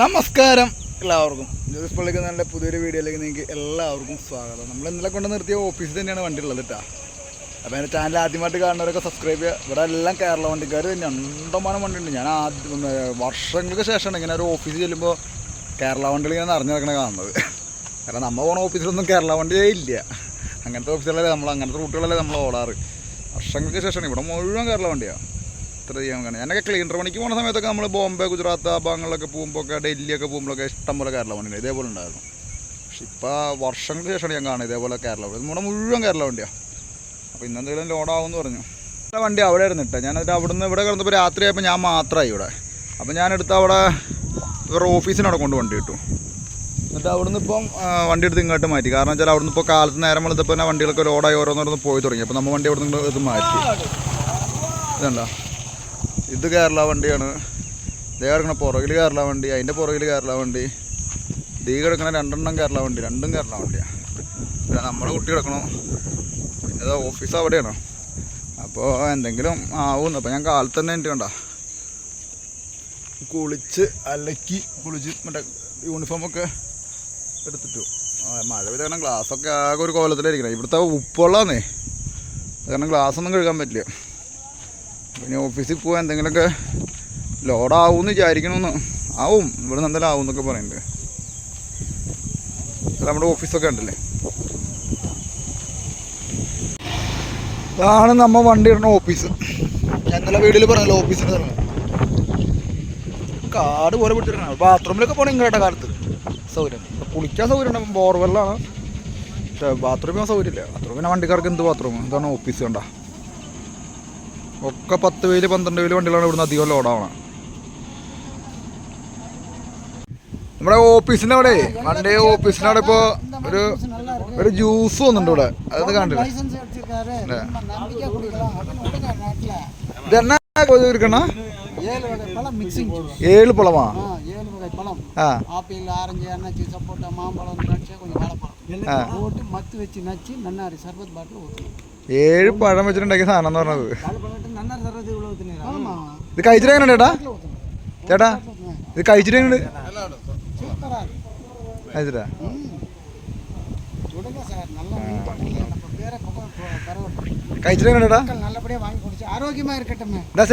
നമസ്കാരം. എല്ലാവർക്കും. ജോസ് പള്ളിക്ക് നല്ല പുതിയൊരു വീഡിയോയിലേക്ക് നിങ്ങൾക്ക് എല്ലാവർക്കും സ്വാഗതം. നമ്മൾ ഇന്നലെ കൊണ്ട് നിർത്തിയ ഓഫീസിൽ തന്നെയാണ് വണ്ടി ഉള്ളത് കേട്ടോ അപ്പോൾ എന്റെ ചാനൽ ആദ്യമായിട്ട് കാണുന്നവരൊക്കെ സബ്സ്ക്രൈബ് ചെയ്യുക. ഇവിടെ എല്ലാം കേരള വണ്ടിക്കാർ തന്നെയാണ് ഉണ്ടമാനം വണ്ടി ഉണ്ട് ഞാൻ ആദ്യം വർഷങ്ങൾക്ക് ശേഷമാണ് ഇങ്ങനെ ഒരു ഓഫീസ് ചെല്ലുമ്പോൾ കേരള വണ്ടികൾ ഇങ്ങനെ നിറഞ്ഞു നടക്കണ കാണുന്നത്. കാരണം നമ്മൾ പോണ ഓഫീസിലൊന്നും കേരള വണ്ടിയേ ഇല്ല. അങ്ങനത്തെ ഓഫീസുകളല്ലേ നമ്മൾ അങ്ങനത്തെ റൂട്ടുകളല്ലേ നമ്മൾ ഓടാറ്. വർഷങ്ങൾക്ക് ശേഷമാണ്. ഇവിടെ മുഴുവൻ കേരള വണ്ടിയാണ് ഇത്ര ചെയ്യാൻ കാണാം ഞാനൊക്കെ ക്ലീനർ പണിക്ക് പോകുന്ന സമയത്തൊക്കെ നമ്മൾ ബോംബെ ഗുജറാത്ത് ആ ഭാഗങ്ങളിലൊക്കെ പോകുമ്പോൾ ഒക്കെ ഡൽഹിയൊക്കെ പോകുമ്പോഴൊക്കെ ഇഷ്ടം പോലെ കേരള വണ്ടി ഇതേപോലെ ഉണ്ടായിരുന്നു. പക്ഷെ ഇപ്പോൾ വർഷങ്ങൾക്ക് ശേഷമാണ് ഞാൻ കാണുന്നത് ഇതേപോലെ കേരള വണ്ടി നമ്മുടെ മുഴുവൻ കേരള വണ്ടിയാണ് അപ്പോൾ ഇന്നെന്തെങ്കിലും ലോഡാവുമെന്ന് പറഞ്ഞു. നല്ല വണ്ടി അവിടെ ആയിരുന്നു ഇട്ടത്. ഞാനത് അവിടുന്ന് ഇവിടെ കിടന്നപ്പോൾ രാത്രിയായപ്പോൾ ഞാൻ മാത്രമായി ഇവിടെ. അപ്പോൾ ഞാനെടുത്ത് അവിടെ ഇവരുടെ ഓഫീസിനവിടെ കൊണ്ട് വണ്ടി കിട്ടും എന്നിട്ട് അവിടുന്ന് ഇപ്പം വണ്ടി എടുത്ത് ഇങ്ങോട്ട് മാറ്റി. കാരണം വെച്ചാൽ അവിടുന്ന് ഇപ്പോൾ കാലത്ത് നേരം വെളുത്തപ്പോൾ തന്നെ വണ്ടികളൊക്കെ ലോഡായി ഓരോന്നോരോന്ന് പോയി തുടങ്ങി. അപ്പോൾ നമ്മൾ വണ്ടി അവിടെ നിന്ന് ഇത് മാറ്റി. ഇതുണ്ടോ? ഇത് കേരള വണ്ടിയാണ്. ഇതേ കിടക്കണ പുറകിൽ കേരള വണ്ടി അതിന്റെ പുറകിൽ കേരള വണ്ടി. ഇതീ കിടക്കണ രണ്ടെണ്ണം കേരള വണ്ടി രണ്ടും കേരള വണ്ടിയാണ് പിന്നെ നമ്മുടെ കുട്ടി കിടക്കണം. പിന്നെ ഇത് ഓഫീസ് അവിടെയാണ്. അപ്പോൾ എന്തെങ്കിലും ആവുന്നു. അപ്പോൾ ഞാൻ കാലത്ത് തന്നെ എനിക്ക് കണ്ട. കുളിച്ച് അലക്കി കുളിച്ച് മറ്റേ യൂണിഫോമൊക്കെ എടുത്തിട്ടു. മഴ പെയ്ത കാരണം ഗ്ലാസ്സൊക്കെ ആകെ ഒരു കോലത്തിലായിരിക്കണം ഇവിടുത്തെ ഉപ്പുള്ളതാന്നേ അത് കാരണം ഗ്ലാസ് ഒന്നും കഴുകാൻ പറ്റില്ല. പിന്നെ ഓഫീസിൽ പോകാൻ എന്തെങ്കിലുമൊക്കെ ലോഡാവും വിചാരിക്കണമെന്ന് ആവും. ഇവിടെ നിന്ന് എന്തായാലും ആവും എന്നൊക്കെ പറയുന്നുണ്ട് നമ്മുടെ ഓഫീസൊക്കെ ഉണ്ടല്ലേ ഇതാണ് നമ്മ വണ്ടി ഇടുന്ന ഓഫീസ്. ഞാൻ വീട്ടിൽ പറഞ്ഞല്ലോ ഓഫീസിന് കാട് പോലെ പിടിച്ചിട്ടാണ് ബാത്റൂമിലൊക്കെ പോകണം ഇങ്ങോട്ടെ കാലത്ത്. സൗകര്യം. കുളിക്കാൻ സൗകര്യം ഉണ്ടാകും ബോർവെല്ലാണ് പക്ഷേ ബാത്റൂമിൽ സൗകര്യമില്ല. ബാത്റൂമിൽ വണ്ടിക്കാർക്ക് എന്ത് ബാത്റൂം? എന്താണ് ഓഫീസ് കണ്ട. ഒക്കെ പത്ത് വേല് പന്ത്രണ്ട് വേല് വണ്ടികളാണ് ഇവിടുന്ന് അധികം ലോഡാവണം നമ്മുടെ ഓഫീസിൻ്റെ അവിടെ വണ്ടി ഓഫീസിൻ്റെ അവിടെ ഇപ്പോൾ ഒരു ഒരു ജ്യൂസ് വന്നിട്ടുണ്ട് ഇവിടെ അത് കണ്ടില്ല லைசன்ஸ் வச்சிருக்காரு ரொம்ப நம்பிக்கை கொடுக்கலாம் அப்படின்னு விடுங்க நாட்டில் ഇത് എന്നാ இருக்கண்ணா ஏழு வகை பழம் மிக்சிங் ഏഴ് പളമാ ஆ ஏழு வகை பழம் ആ ஆப்பிள் ஆரஞ்சு அன்னாச்சி சப்போட்டா மாம்பழம் திராட்சை கொஞ்சம் வாழைப்பழம் போட்டு மத்து வச்சு நச்சு நன்னாரி சர்பத் பாட்டில் ஊற்றணும் ഏഴ് പഴം വെച്ചിട്ടുണ്ടാക്കിയ സാധനം എന്ന് പറഞ്ഞത്. ഇത് കഴിച്ചിട്ട് ചേട്ടാ? ചേട്ടാ ഇത് കഴിച്ചിട്ട് കഴിച്ചിട്ടാ?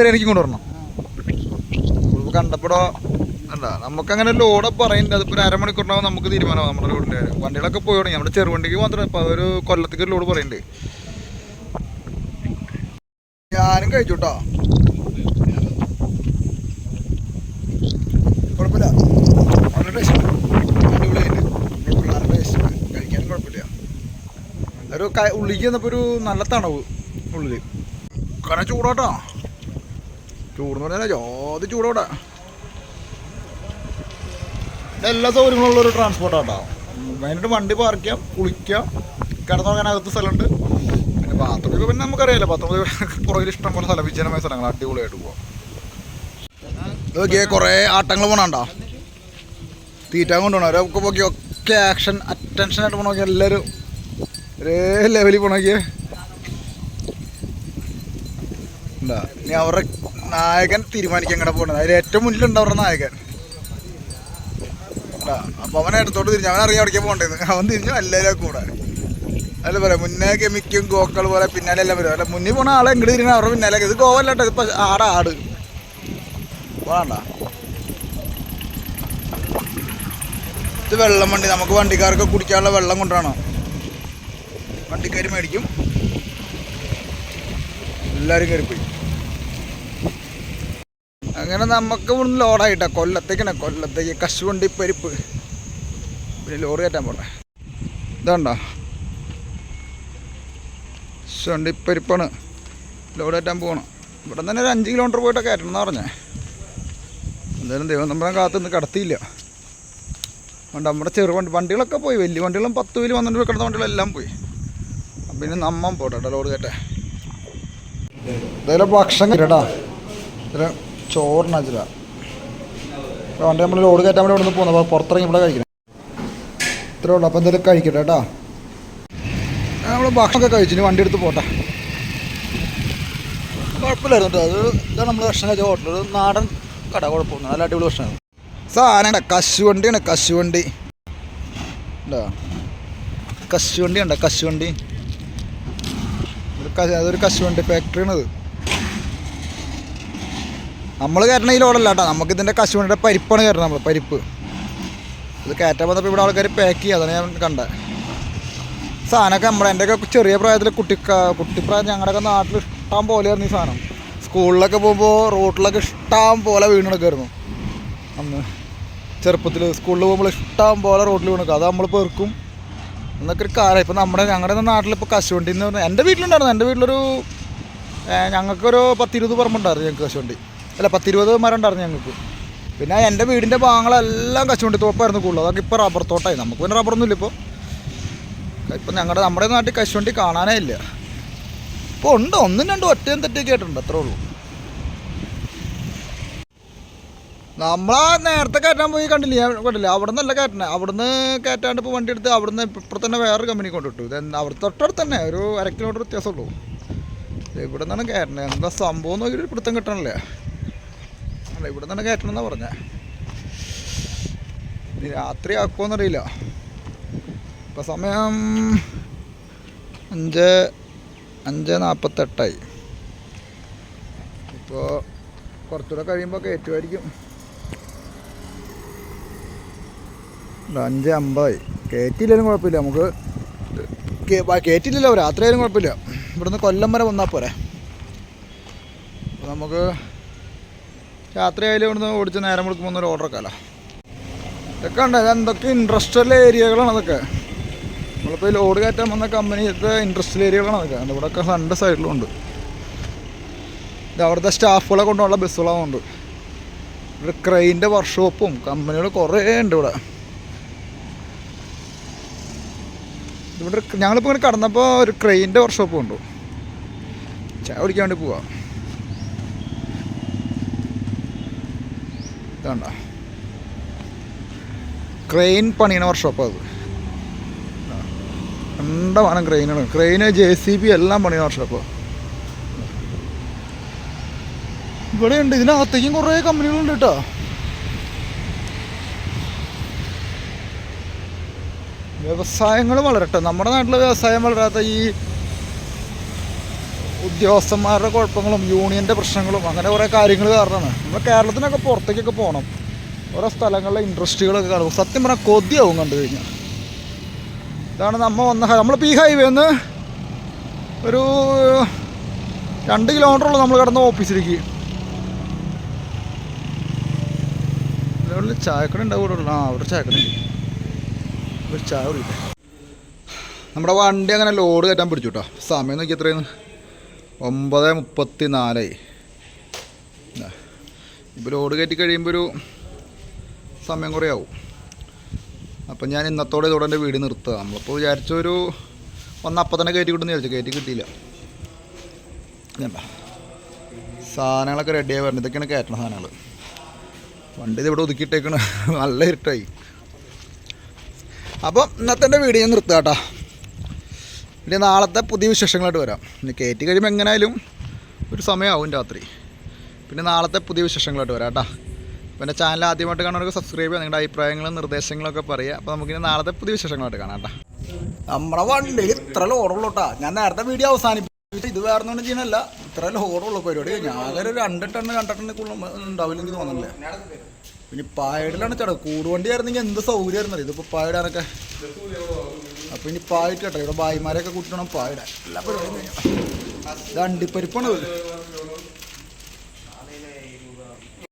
എനിക്ക് കൊണ്ടുവരണം കണ്ടപ്പോഴോ എന്താ നമുക്ക് അങ്ങനെ ലോഡ് പറയുന്നത് അതിപ്പോ ഒരു അരമണിക്കൂറിനാവും നമുക്ക് തീരുമാനമാവും. നമ്മുടെ ലോഡിന്റെ വണ്ടികളൊക്കെ പോയി തുടങ്ങി. നമ്മുടെ ചെറുവണ്ടിക്ക് മാത്രമേ ഒരു കൊല്ലത്തേക്ക് ഒരു ലോഡ് പറയുന്നുണ്ട്. ഞാനും കഴിച്ചു കേട്ടോ കുഴപ്പമില്ല കുഴപ്പമില്ല. ഒരു ഉള്ളിക്ക് ചെന്നപ്പോൾ ഒരു നല്ല തണവ് ഉള്ളിൽ കാരണം ചൂടാട്ടോ. ചൂടെന്ന് പറഞ്ഞാൽ ജോതി ചൂടോടെ. എല്ലാ സൗകര്യങ്ങളുള്ള ഒരു ട്രാൻസ്പോർട്ടാട്ടോ മെയിനായിട്ട് വണ്ടി പാർക്ക് ചെയ്യാം കുളിക്കാം കിടന്നുറങ്ങാൻ അകത്ത് സ്ഥലമുണ്ട്. ഇപ്പോൾ പിന്നെ നമുക്കറിയാലോ ബാത്റൂമിൽ പുറകിൽ ഇഷ്ടം പോലെ സ്ഥലം വിജനമായ സ്ഥലങ്ങൾ അടിപൊളിയായിട്ട് പോവാം. നോക്കിയേ കുറേ ആട്ടങ്ങൾ പോണണ്ടോ? തീറ്റ കൊണ്ടുപോകണം അവരൊക്കെ നോക്കി ഒക്കെ ആക്ഷൻ അറ്റൻഷൻ ആയിട്ട് പോണോക്കി എല്ലാവരും ഒരേ ലെവലിൽ പോകണമെങ്കിൽ ഉണ്ടാ ഇനി അവരുടെ നായകൻ തീരുമാനിക്കാൻ എങ്ങനെ പോകുന്നത് അതിൽ ഏറ്റവും മുന്നിലുണ്ട് അവരുടെ നായകൻ. അപ്പൊ അവനെ അടുത്തോട്ട് തിരിഞ്ഞു അവനറിയാം അവിടേക്ക് പോകേണ്ടത്. അവൻ തിരിഞ്ഞു എല്ലാവരും കൂടെ. അല്ല പറയാം മുന്നേ കെമിക്കും ഗോക്കൾ പോലെ പിന്നാലെ എല്ലാം വരും. അല്ല മുന്നിൽ പോണ ആളെ ഇങ്ങോട്ട് തിരിഞ്ഞാൽ അവരുടെ പിന്നാലെ ഇത് ഗോവല്ലോട്ടോ ഇതിപ്പോ ആടാ ആട്. വേണ്ട. ഇത് വെള്ളം വണ്ടി നമുക്ക് വണ്ടിക്കാർക്ക് കുടിക്കാനുള്ള വെള്ളം കൊണ്ടാണോ വണ്ടിക്കാർ മേടിക്കും. എല്ലാവരും കയറിപ്പോയി. അങ്ങനെ നമുക്ക് ഇവിടുന്ന് ലോഡായിട്ടാ. കൊല്ലത്തേക്കാണ് കൊല്ലത്തേക്ക് കശുവണ്ടി പരിപ്പ്. പിന്നെ ലോറി കയറ്റാൻ പോട്ടെ. ഇതാണ്ടോ? കശുവണ്ടി ഇരിപ്പാണ്. ലോഡ് കയറ്റാൻ പോകണം ഇവിടെ തന്നെ ഒരു അഞ്ച് കിലോമീറ്റർ പോയിട്ട് കയറ്റണം എന്ന് പറഞ്ഞേ. എന്തായാലും ദൈവം നമ്മളെ കാത്തുനിന്ന് കടത്തിയില്ല. അതുകൊണ്ട് നമ്മുടെ ചെറു വണ്ടി വണ്ടികളൊക്കെ പോയി. വലിയ വണ്ടികളും പത്ത് വലിയ പന്ത്രണ്ട് കിടന്ന വണ്ടികളെല്ലാം പോയി. പിന്നെ നമ്മൻ പോട്ടെ ലോഡ് കയറ്റേ എന്തായാലും ഭക്ഷണം കേട്ടാ ഇതിൽ ചില വണ്ടി നമ്മൾ ലോഡ് കയറ്റാൻ വേണ്ടി ഇവിടെ നിന്ന് പോകുന്നത് പുറത്തിറങ്ങി ഇവിടെ കഴിക്കണം. ഇത്രേ ഉള്ളൂ. അപ്പോൾ എന്തായാലും കഴിക്കട്ടെ കേട്ടോ. നമ്മൾ ഭക്ഷണമൊക്കെ കഴിച്ചിന് വണ്ടി എടുത്ത് പോട്ടെ. കുഴപ്പമില്ലായിരുന്നു കേട്ടോ അത് ഇതാണ് നമ്മൾ ഭക്ഷണം കഴിച്ച ഹോട്ടൽ നാടൻ കട കുഴപ്പമൊന്നും നല്ല അടിപൊളി ഭക്ഷണം സാധനം കശുവണ്ടിയാണ് കശുവണ്ടി ഉണ്ടോ കശുവണ്ടി. ഉണ്ടോ കശുവണ്ടി അതൊരു കശുവണ്ടി ഫാക്ടറിയാണത് നമ്മൾ കയറ്റണ ഈ ലോഡല്ല കേട്ടോ നമുക്ക് ഇതിന്റെ കശുവണ്ടിയുടെ പരിപ്പാണ് കയറുന്നത് നമ്മൾ പരിപ്പ്. ഇത് കയറ്റാൻ വന്നപ്പോൾ ഇവിടെ ആൾക്കാർ പാക്ക് ചെയ്യുക അതാണ് ഞാൻ കണ്ടത്. സാധനമൊക്കെ നമ്മുടെ എന്റെയൊക്കെ ചെറിയ പ്രായത്തിൽ കുട്ടി കുട്ടിപ്രായം ഞങ്ങളുടെയൊക്കെ നാട്ടിൽ ഇഷ്ടം പോലെയായിരുന്നു ഈ സാധനം. സ്കൂളിലൊക്കെ പോകുമ്പോൾ റോട്ടിലൊക്കെ ഇഷ്ടം പോലെ വീണെടുക്കായിരുന്നു. അന്ന് ചെറുപ്പത്തിൽ സ്കൂളിൽ പോകുമ്പോൾ ഇഷ്ടം പോലെ റോട്ടിൽ വീണ് അത് നമ്മൾ പെറുക്കും. എന്നൊക്കെ ഒരു കാര്യം ഇപ്പം നമ്മുടെ ഞങ്ങളുടെ നാട്ടിൽ ഇപ്പോൾ കശുവണ്ടി എന്ന് പറഞ്ഞാൽ എന്റെ വീട്ടിലുണ്ടായിരുന്നു. എന്റെ വീട്ടിലൊരു ഞങ്ങൾക്കൊരു പത്തിരുപത് പറമ്പുണ്ടായിരുന്നു ഞങ്ങൾക്ക് കശുവണ്ടി. അല്ല പത്തിരുപത് മരം ഉണ്ടായിരുന്നു ഞങ്ങൾക്ക്. പിന്നെ എന്റെ വീടിന്റെ ഭാഗങ്ങളെല്ലാം കശുവണ്ടി തോപ്പായിരുന്നു കൂടുതൽ അതൊക്കെ ഇപ്പോൾ റബ്ബർ തോട്ടമായി നമുക്ക് പിന്നെ റബ്ബറൊന്നുമില്ല ഇപ്പോൾ ഇപ്പം ഞങ്ങളുടെ നമ്മുടെ നാട്ടിൽ കശുവണ്ടി കാണാനേ ഇല്ല. ഇപ്പോൾ ഉണ്ട്. ഒന്നും രണ്ടും ഒറ്റയും തെറ്റൊക്കെ ആയിട്ടുണ്ട്. അത്രേ ഉള്ളൂ. നമ്മളാ നേരത്തെ കയറ്റാൻ പോയി കണ്ടില്ല? കണ്ടില്ല? അവിടെ നിന്നല്ല കയറ്റണേ. അവിടുന്ന് കയറ്റാണ്ട് ഇപ്പോൾ വണ്ടി എടുത്ത് അവിടുന്ന് ഇപ്പുറത്ത് തന്നെ വേറൊരു കമ്പനി കൊണ്ടിട്ടു. ഇത് അവിടെ തൊട്ടടുത്ത് തന്നെ ഒരു അര കിലോമീറ്റർ വ്യത്യാസമുള്ളൂ. ഇവിടെ നിന്നാണ് കയറ്റണേ. എന്താ സംഭവം നോക്കി ഒരു പിടുത്തം കിട്ടണല്ലേ. അല്ല ഇവിടെ നിന്നാണ് കയറ്റണമെന്നാണ് പറഞ്ഞത് രാത്രി ആക്കുമെന്നറിയില്ല ഇപ്പം സമയം അഞ്ച് അഞ്ച് നാൽപ്പത്തെട്ടായി ഇപ്പോൾ കുറച്ചുകൂടെ കഴിയുമ്പോൾ കയറ്റുമായിരിക്കും അഞ്ച് അമ്പതായി. കയറ്റിയില്ലെങ്കിലും കുഴപ്പമില്ല. നമുക്ക് കയറ്റിയില്ലല്ലോ രാത്രി ആയാലും കുഴപ്പമില്ല. ഇവിടുന്ന് കൊല്ലം വരെ വന്നാൽ പോരെ. നമുക്ക് രാത്രി ആയാലും ഇവിടുന്ന് ഓടിച്ച് നേരം കൊടുക്കുമ്പോൾ ഒന്നൊരു ഓർഡർ ആക്കാമല്ലോ ഇതൊക്കെ ഉണ്ട് എന്തൊക്കെ ഇൻട്രസ്റ്റഡ് ഏരിയകളാണ് അതൊക്കെ. നമ്മളിപ്പോൾ ലോഡ് കയറ്റാൻ വന്ന കമ്പനിയുടെ ഇൻഡസ്ട്രിയൽ ഏരിയകളാണ് അതൊക്കെ ഇവിടെയൊക്കെ രണ്ട് സൈഡിലും ഉണ്ട്. ഇത് അവിടുത്തെ സ്റ്റാഫുകളെ കൊണ്ടുള്ള ബസ്സുകളാവുന്നുണ്ട് ഇവിടെ ക്രെയിന്റെ വർക്ക്ഷോപ്പും കമ്പനികൾ കുറേ ഉണ്ട് ഇവിടെ. ഇവിടെ ഞങ്ങളിപ്പോൾ ഇങ്ങനെ കടന്നപ്പോൾ ഒരു ക്രെയിന്റെ വർക്ക്ഷോപ്പും ഉണ്ട്. ചായ കുടിക്കാൻ വേണ്ടി പോവാം. ഇതാണ്ട. ക്രെയിൻ പണിയണ വർക്ക്ഷോപ്പ് അത്. കണ്ടമാനം ക്രെയിനാണ് ക്രെയിന് ജെ സി ബി എല്ലാം പണിയാ വർഷം അപ്പോൾ ഇവിടെ ഉണ്ട് ഇതിനകത്തേക്കും കുറേ കമ്പനികളുണ്ട് കേട്ടോ. വ്യവസായങ്ങൾ വളരട്ടെ. നമ്മുടെ നാട്ടിലെ വ്യവസായം വളരാത്ത ഈ ഉദ്യോഗസ്ഥന്മാരുടെ കുഴപ്പങ്ങളും യൂണിയന്റെ പ്രശ്നങ്ങളും അങ്ങനെ കുറേ കാര്യങ്ങൾ കാരണമാണ്. നമ്മൾ കേരളത്തിനൊക്കെ പുറത്തേക്കൊക്കെ പോകണം. ഓരോ സ്ഥലങ്ങളിലെ ഇൻഡസ്ട്രികളൊക്കെ കാണും സത്യം പറഞ്ഞാൽ കൊതിയാവും കണ്ടു കഴിഞ്ഞാൽ. ഇതാണ് നമ്മൾ വന്ന നമ്മളിപ്പോൾ ഈ ഹൈവേന്ന് ഒരു രണ്ട് കിലോമീറ്റർ ഉള്ളൂ നമ്മൾ കിടന്ന ഓഫീസിലേക്ക്. ഇവിടെ ചായക്കട ഉണ്ടാവുള്ളൂ ആ അവിടെ ചായക്കട ഉണ്ട് ഒരു ചായ കുടിക്കട്ടെ നമ്മുടെ വണ്ടി അങ്ങനെ ലോഡ് കയറ്റാൻ പിടിച്ചു കേട്ടോ സമയം നോക്കി എത്രയാണ് ഒമ്പത് മുപ്പത്തി നാലായി ഇപ്പോൾ ലോഡ് കയറ്റി കഴിയുമ്പോൾ ഒരു സമയം കുറേ ആവും. അപ്പം ഞാൻ ഇന്നത്തോടെ ഇതോടെ എന്റെ വീട് നിർത്തുക. നമ്മളിപ്പോൾ വിചാരിച്ച ഒരു ഒന്ന് അപ്പം തന്നെ കയറ്റി കിട്ടുമെന്ന് വിചാരിച്ചു. കയറ്റി കിട്ടിയില്ല. സാധനങ്ങളൊക്കെ റെഡിയായി വരുന്നത് ഇതൊക്കെയാണ് കയറ്റണ സാധനങ്ങൾ വണ്ടി ഇതിവിടെ ഒതുക്കിയിട്ടേക്കണ്. നല്ല ഇരുട്ടായി. അപ്പം ഇന്നത്തെ എന്റെ വീഡിയോ ഞാൻ നിർത്തുക കേട്ടോ. ഇനി നാളത്തെ പുതിയ വിശേഷങ്ങളായിട്ട് വരാം. ഇനി കയറ്റി കഴിയുമ്പോൾ എങ്ങനെയായാലും ഒരു സമയമാവും രാത്രി. പിന്നെ നാളത്തെ പുതിയ വിശേഷങ്ങളായിട്ട് വരാം കേട്ടോ. പിന്നെ ചാനൽ ആദ്യമായിട്ട് കാണുന്നവർക്ക് സബ്സ്ക്രൈബ് ചെയ്യുക. നിങ്ങളുടെ അഭിപ്രായങ്ങളും നിർദ്ദേശങ്ങളും ഒക്കെ പറയുക. അപ്പോൾ നമുക്കിനി നാളത്തെ പുതിയ വിശേഷങ്ങളായിട്ട് കാണാം കേട്ടോ. നമ്മുടെ വണ്ടിയിൽ ഇത്ര ലോഡുള്ളൂട്ടാ ഞാൻ നേരത്തെ വീഡിയോ അവസാനിപ്പിച്ചു. ഇത് വേറെ ഒന്നും ചെയ്യണല്ല. ഇത്ര ലോഡുള്ള പരിപാടി. ഞാനൊരു രണ്ട് ടണ്ണ് രണ്ട് ഉണ്ടാവില്ല ഉണ്ടാവില്ലെങ്കിൽ തോന്നുന്നില്ല. പിന്നെ പായടിലാണ് ചേട്ടാ. കൂടുവണ്ടി ആയിരുന്നെങ്കിൽ എന്ത് സൗകര്യമായിരുന്നു? ഇതിപ്പോൾ പായടാനൊക്കെ അപ്പോൾ ഇനി പായിട്ട് കേട്ടോ. ഇവിടെ ഭായിമാരെയൊക്കെ കൂട്ടണം പായിടാൻ എല്ലാ പരിപാടിയും കഴിഞ്ഞു. ഇത്.